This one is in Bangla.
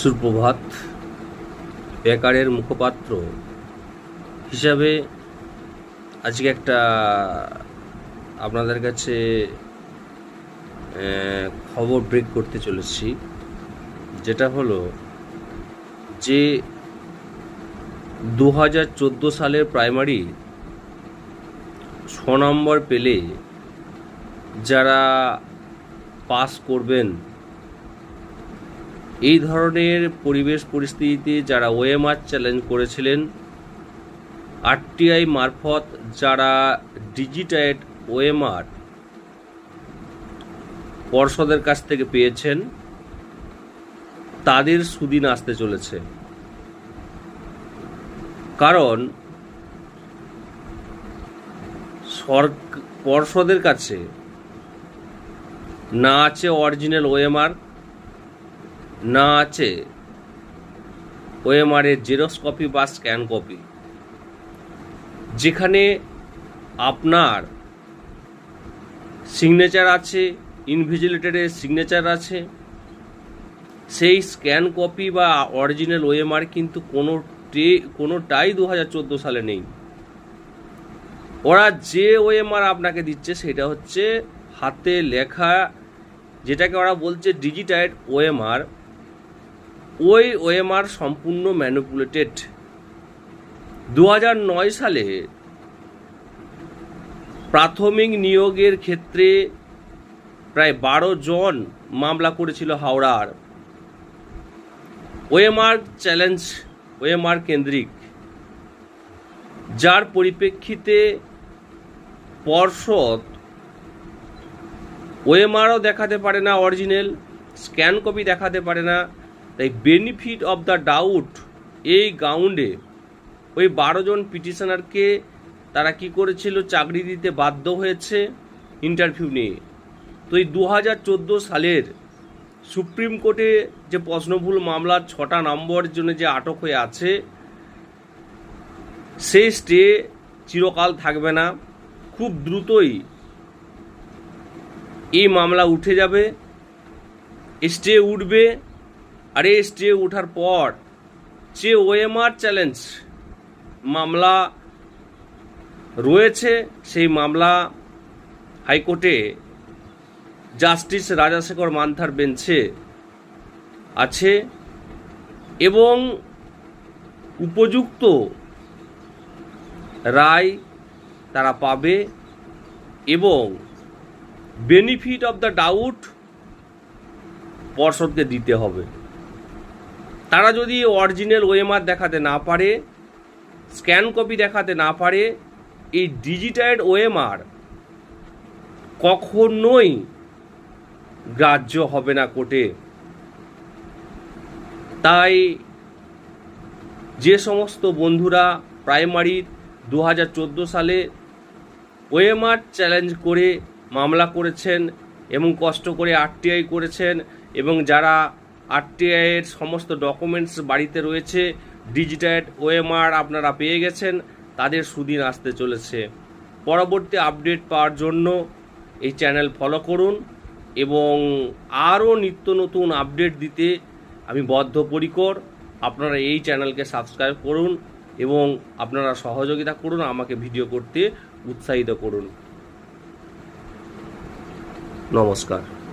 সুপ্রভাত। বেকারের মুখপাত্র হিসাবে আজকে একটা আপনাদের কাছে খবর ব্রেক করতে চলেছি। যেটা হলো যে দু হাজার চোদ্দ সালের প্রাইমারি ছ নম্বর পেলে যারা পাস করবেন এই ধরনের পরিবেশ পরিস্থিতিতে যারা ওএমআর চ্যালেঞ্জ করেছিলেন, আরটিআই মারফত যারা ডিজিটাইড ওএমআর পর্ষদের কাছ থেকে পেয়েছেন, তাদের সুদিন আসতে চলেছে। কারণ পর্ষদের কাছে না আছে অরিজিনাল ওএমআর না আছে। ওএমআর এর জেরক্স কপি বা স্ক্যান কপি যেখানে আপনার সিগনেচার আছে ইনভিজিলেটরের সিগনেচার আছে। সেই স্ক্যান কপি বা অরিজিনাল ওএমআর কিন্তু কোনো কোনোটাই দু হাজার চোদ্দ সালে নেই। ওরা যে ওএমআর আপনাকে দিচ্ছে সেটা হচ্ছে হাতে লেখা, যেটাকে ওরা বলছে ডিজিটাইড ওএমআর ওই ওএমআর সম্পূর্ণ ম্যানিপুলেটেড দু নয় সালে প্রাথমিক নিয়োগের ক্ষেত্রে প্রায় বারো জন মামলা করেছিল হাওড়ার ওএমআর চ্যালেঞ্জ ওএমআর কেন্দ্রিক। যার পরিপ্রেক্ষিতে পর্ষদ ওএমআরও দেখাতে পারে না অরিজিনাল স্ক্যান কপি দেখাতে পারে না। তাই বেনিফিট অফ দ্য ডাউট এই গাউন্ডে ওই বারো জন পিটিশনারকে তারা কি করেছিল? চাকরি দিতে বাধ্য হয়েছে ইন্টারভিউ নিয়ে। তো এই দু হাজার চোদ্দ সালের সুপ্রিম কোর্টে যে প্রশ্নভুল মামলার ছটা নম্বরের জন্য যে আটক হয়ে আছে সেই স্টে চিরকাল থাকবে না। খুব দ্রুতই এই মামলা উঠে যাবে স্টে উঠবে আর এই স্টে ওঠার পর যে ওএমআর চ্যালেঞ্জ মামলা রয়েছে, সেই মামলা হাইকোর্টে জাস্টিস রাজাশেখর মান্থার বেঞ্চে আছে এবং উপযুক্ত রায় তারা পাবে এবং বেনিফিট অফ দ্য ডাউট পর্ষদকে দিতে হবে। তারা যদি অরিজিনাল ওএমআর দেখাতে না পারে স্ক্যান কপি দেখাতে না পারে, এই ডিজিটাইড ওএমআর কখনোই গ্রাহ্য হবে না কোর্টে। তাই যে সমস্ত বন্ধুরা প্রাইমারি দু সালে ওএমআর চ্যালেঞ্জ করে মামলা করেছেন এবং কষ্ট করে আরটিআই করেছেন এবং যারা আরটিআইয়ের সমস্ত ডকুমেন্টস বাড়িতে রয়েছে ডিজিটাইড ওএমআর আপনারা পেয়ে গেছেন, তাদের সুদিন আসতে চলেছে। পরবর্তী আপডেট পাওয়ার জন্য এই চ্যানেল ফলো করুন এবং আরও নিত্য নতুন আপডেট দিতে আমি বদ্ধপরিকর। আপনারা এই চ্যানেলকে সাবস্ক্রাইব করুন এবং আপনারা সহযোগিতা করুন, আমাকে ভিডিও করতে উৎসাহিত করুন। নমস্কার।